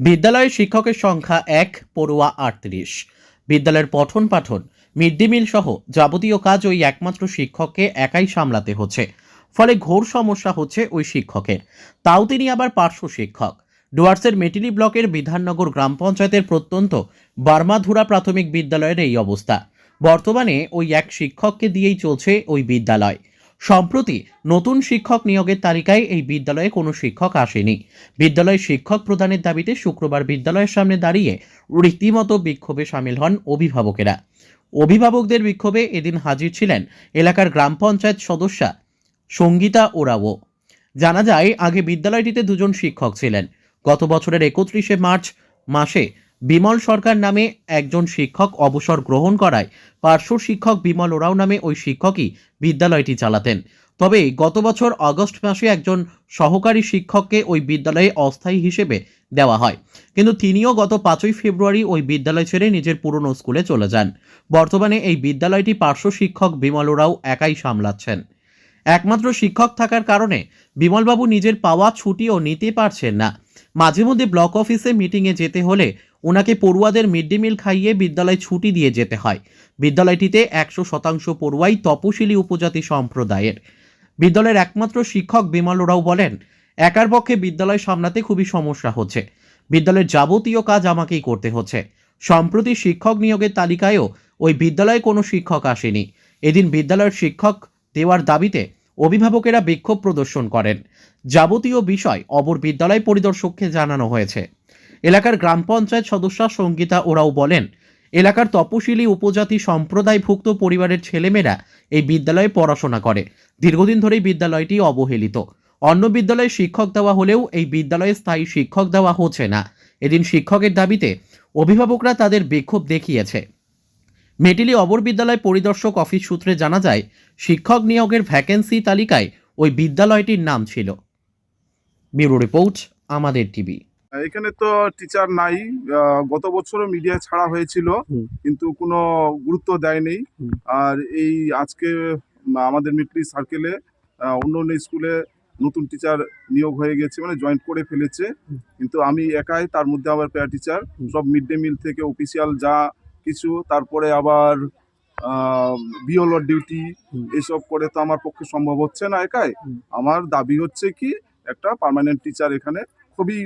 বিদ্যালয়ে শিক্ষকের সংখ্যা এক, পড়ুয়া আটত্রিশ। বিদ্যালয়ের পঠন পাঠন মিড ডে মিল সহ যাবতীয় কাজ ওই একমাত্র শিক্ষককে একাই সামলাতে হচ্ছে। ফলে ঘোর সমস্যা হচ্ছে ওই শিক্ষকের। তাও তিনি আবার পার্শ্ব শিক্ষক। ডুয়ার্সের মেটিলি ব্লকের বিধাননগর গ্রাম পঞ্চায়েতের প্রত্যন্ত বার্মাধুরা প্রাথমিক বিদ্যালয়ের এই অবস্থা। বর্তমানে ওই এক শিক্ষককে দিয়েই চলছে ওই বিদ্যালয়। সম্প্রতি নতুন শিক্ষক নিয়োগের তালিকায় এই বিদ্যালয়ে কোনো শিক্ষক আসেনি। বিদ্যালয়ে শিক্ষক প্রদানের দাবিতে শুক্রবার বিদ্যালয়ের সামনে দাঁড়িয়ে রীতিমতো বিক্ষোভে সামিল হন অভিভাবকেরা। অভিভাবকদের বিক্ষোভে এদিন হাজির ছিলেন এলাকার গ্রাম পঞ্চায়েত সদস্যা সঙ্গীতা ওরাও। জানা যায়, আগে বিদ্যালয়টিতে দুজন শিক্ষক ছিলেন। গত বছরের একত্রিশে মার্চ মাসে বিমল সরকার নামে একজন শিক্ষক অবসর গ্রহণ করায় পার্শ্ব শিক্ষক বিমল ওরাও নামে ওই শিক্ষকই বিদ্যালয়টি চালাতেন। তবে গত বছর আগস্ট মাসে একজন সহকারী শিক্ষককে ওই বিদ্যালয়ে অস্থায়ী হিসেবে দেওয়া হয়। কিন্তু তিনিও গত পাঁচই ফেব্রুয়ারি ওই বিদ্যালয় ছেড়ে নিজের পুরনো স্কুলে চলে যান। বর্তমানে এই বিদ্যালয়টি পার্শ্ব শিক্ষক বিমল ওরাও একাই সামলাচ্ছেন। একমাত্র শিক্ষক থাকার কারণে বিমলবাবু নিজের পাওয়া ছুটিও নিতে পারছেন না। মাঝে মধ্যে ব্লক অফিসে মিটিংয়ে যেতে হলে ওনাকে পড়ুয়াদের মিড ডে মিল খাইয়ে বিদ্যালয় ছুটি দিয়ে যেতে হয়। বিদ্যালয়টিতে একশো শতাংশ পড়ুয়াই তপশিলি উপজাতি সম্প্রদায়ের। বিদ্যালয়ের একমাত্র শিক্ষক বিমল ওরাও বলেন, একার পক্ষে বিদ্যালয় সামলাতে খুবই সমস্যা হচ্ছে। বিদ্যালয়ের যাবতীয় কাজ আমাকেই করতে হচ্ছে। সম্প্রতি শিক্ষক নিয়োগের তালিকায়ও ওই বিদ্যালয়ে কোনো শিক্ষক আসেনি। এদিন বিদ্যালয়ের শিক্ষক দেওয়ার দাবিতে অভিভাবকেরা বিক্ষোভ প্রদর্শন করেন। যাবতীয় বিষয় অবর বিদ্যালয় পরিদর্শককে জানানো হয়েছে। এলাকার গ্রাম পঞ্চায়েত সদস্যা সঙ্গীতা ওরাও বলেন, এলাকার তপশিলি উপজাতি সম্প্রদায়ভুক্ত পরিবারের ছেলেমেয়েরা এই বিদ্যালয়ে পড়াশোনা করে। দীর্ঘদিন ধরেই বিদ্যালয়টি অবহেলিত। অন্য বিদ্যালয়ে শিক্ষক দেওয়া হলেও এই বিদ্যালয়ে স্থায়ী শিক্ষক দেওয়া হচ্ছে না। এদিন শিক্ষকের দাবিতে অভিভাবকরা তাদের বিক্ষোভ দেখিয়েছে। মেটিলি অবর বিদ্যালয় পরিদর্শক অফিস সূত্রে জানা যায়, শিক্ষক নিয়োগের ভ্যাকেন্সি তালিকায় ওই বিদ্যালয়টির নাম ছিল। ব্যুরো রিপোর্ট, আমাদের টিভি। এখানে তো টিচার নাই। গত বছরও মিডিয়া ছাড়া হয়েছিল কিন্তু কোনো গুরুত্ব দেয়নি। আর এই আজকে আমাদের মিটলি সার্কেলে অন্য অন্য স্কুলে নতুন টিচার নিয়োগ হয়ে গেছে মানে জয়েন্ট করে ফেলেছে। কিন্তু আমি একাই তার মধ্যে আবার প্যারা টিচার সব মিড ডে মিল থেকে অফিসিয়াল যা কিছু তারপরে আবার বিওলোর ডিউটি। এসব করে তো আমার পক্ষে সম্ভব হচ্ছে না একাই। আমার দাবি হচ্ছে কি একটা পার্মানেন্ট টিচার এখানে খুবই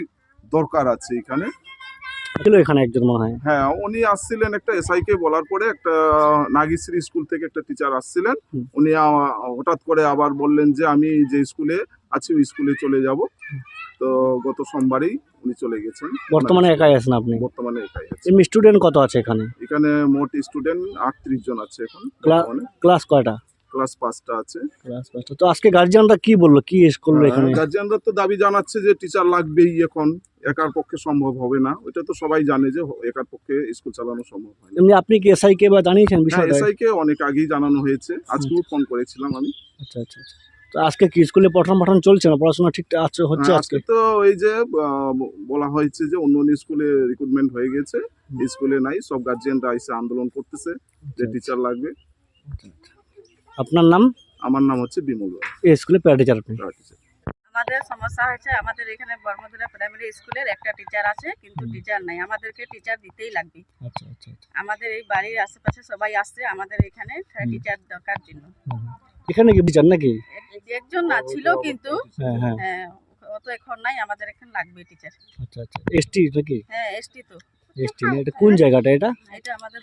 দরকার আছে এখানে। ছিল এখানে একজন মনে হয়। হ্যাঁ উনি আসছিলেন একটা এসআই কে বলার পরে একটা নাগিশ্রী স্কুল থেকে একটা টিচার আসছিলেন। উনি হঠাৎ করে আবার বললেন যে আমি যে স্কুলে আছি ওই স্কুলে চলে যাব। তো গত সোমবারই উনি চলে গেছেন। বর্তমানে একাই আছেন আপনি? বর্তমানে একাই আছে। এমনি স্টুডেন্ট কত আছে এখানে? এখানে মোট স্টুডেন্ট আটত্রিশ জন আছে এখন ক্লাস কয়টা? ক্লাস পাঁচটা আছে। ক্লাস পাঁচটা। তো আজকে গার্জিয়ানরা কি বলল? কি করল এখানে? গার্জিয়ানরা তো দাবি জানাচ্ছে যে টিচার লাগবেই এখন। একার পক্ষে সম্ভব হবে না। ওইটা তো সবাই জানে যে একার পক্ষে স্কুল চালানো সম্ভব হয় এমনি আপনি কি এসআই কে বা জানিয়েছেন হ্যাঁ বিষয়টা? এসআই কে অনেক আগেই জানানো হয়েছে। আজকেও ফোন করেছিলাম আমি। আচ্ছা আচ্ছা আচ্ছা। তো আজকে কি স্কুলে পঠন পাঠন চলছে না? পড়াশোনা ঠিক আছে হচ্ছে হ্যাঁ, আজকে? তো এই যে বলা হয়েছে যে অন্য অন্য স্কুলে রিক্রুটমেন্ট হয়ে গেছে। স্কুলে নাই সব গার্জিয়ানরা এসে আন্দোলন করতেছে যে আচ্ছা, টিচার লাগবে। আপনার নাম? আমার নাম হচ্ছে বিমল এই স্কুলে প্যারা টিচার আপনি? আমাদের সমস্যা হয়েছে আমাদের এখানে বর্মধুরা প্রাইমারি স্কুলের একটা টিচার আছে কিন্তু টিচার নাই। আমাদেরকে টিচার দিতেই লাগবে। আচ্ছা আচ্ছা আচ্ছা। আমাদের এই বাড়ির আশেপাশে সবাই আসছে আমাদের এখানে টিচার দরকার জন্য। এখানে কি টিচার নাকি? একজন না ছিল কিন্তু। হ্যাঁ হ্যাঁ। হ্যাঁ, অত এখন নাই আমাদের এখানে লাগবে টিচার। আচ্ছা আচ্ছা। এসটি নাকি? হ্যাঁ এসটি তো। এসটি এটা কোন জায়গাটা এটা? এটা আমাদের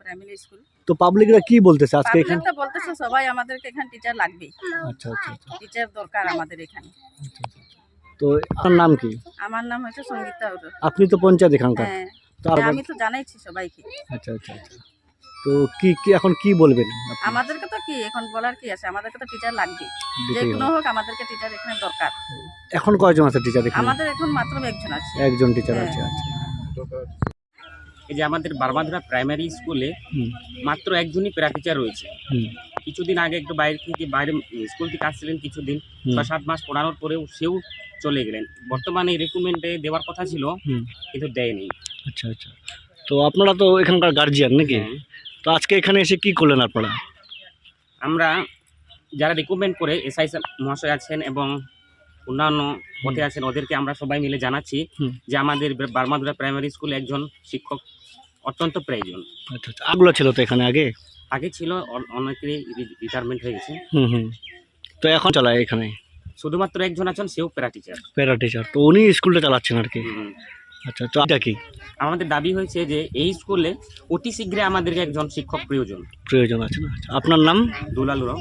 প্রাইমারি স্কুল তো পাবলিকরা কি বলতেছে আজকে এখানে? তো বলতেছে সবাই আমাদেরকে এখানে টিচার লাগবে। আচ্ছা আচ্ছা আচ্ছা। টিচার দরকার আমাদের এখানে। আচ্ছা, আচ্ছা। তো আপনার নাম কি? আমার নাম হচ্ছে সঙ্গীতা আপনি তো পঞ্চায়েত এখানকার। হ্যাঁ আমি তো জানাইছি সবাইকে। আচ্ছা আচ্ছা আচ্ছা। তো কি কি এখন কি বলবেন আমাদেরকে তো কি এখন বলার কি আছে? আমাদেরকে তো টিচার লাগবে। যে কোনো হোক আমাদেরকে টিচার এখানে দরকার। এখন কয়জন আছে টিচার এখানে? আমাদের এখন মাত্র একজন আছে। একজন টিচার হ্যাঁ। আছে আচ্ছা। এই যে আমাদের বারবাধরা প্রাইমারি স্কুলে মাত্র একজনই প্যারা টিচার রয়েছে। কিছুদিন আগে একটু বাইরে থেকে বাইরে স্কুল থেকে আসছিলেন কিছুদিন। ছয় সাত মাস পড়ানোর পরেও সেও চলে গেলেন। বর্তমানে রিক্রুটমেন্টে দেওয়ার কথা ছিল কিন্তু দেয়নি। আচ্ছা আচ্ছা। তো আপনারা তো এখানকার গার্জিয়ান নাকি? হ্যাঁ। তো আজকে এখানে এসে কি করলেন আপনারা? আমরা যারা রিক্রুটমেন্ট করে এসআই মহাশয় আছেন এবং অন্যান্য পথে আছেন ওদেরকে আমরা সবাই মিলে জানাচ্ছি যে আমাদের বারমাদুরা প্রাইমারি স্কুলে একজন শিক্ষক অত্যন্ত প্রয়োজন। আচ্ছা আচ্ছা। আগগুলো ছিল তো এখানে আগে? আগে ছিল অনেকেরই রিটায়ারমেন্ট হয়ে গেছে। হুম হুম। তো এখন চালায় এখানে? শুধুমাত্র একজন আছেন সেও প্যারা টিচার প্যারা টিচার তো উনি স্কুলটা চালাচ্ছেন আর কি? আচ্ছা তো এটা কি? আমাদের দাবি হয়েছে যে এই স্কুলে অতি শীঘ্রই আমাদেরকে একজন শিক্ষক প্রয়োজন। প্রয়োজন আছে না। আচ্ছা, আপনার নাম? দুলালুরাও।